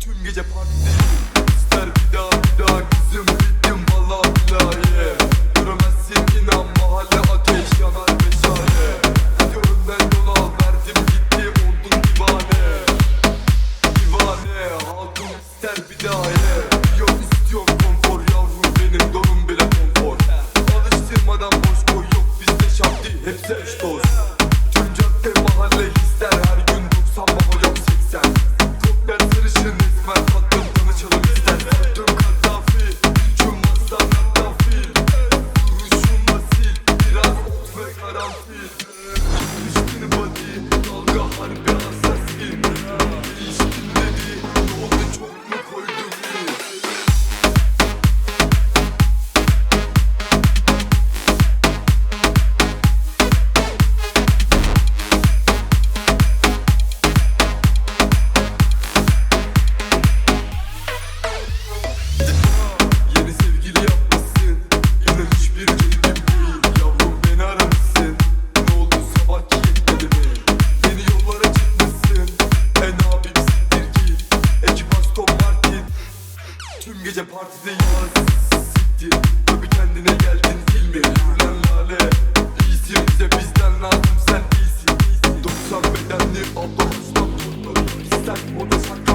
Tüm gece parti hepsi eş dost Tüm cadde mahalle her gün 90 baba yok 80 Kokler sarışın esmer tatlım tanışalım ister Tüm Kaddafi Tüm masa Kaddafi Duruşumla sil biraz ot ve karanfil gece partide Siktir Tabi kendine geldin mi Lan lale. İyisin bize bizden lazım sen değilsin 90 bedenli abla ustam Sen o da saklanma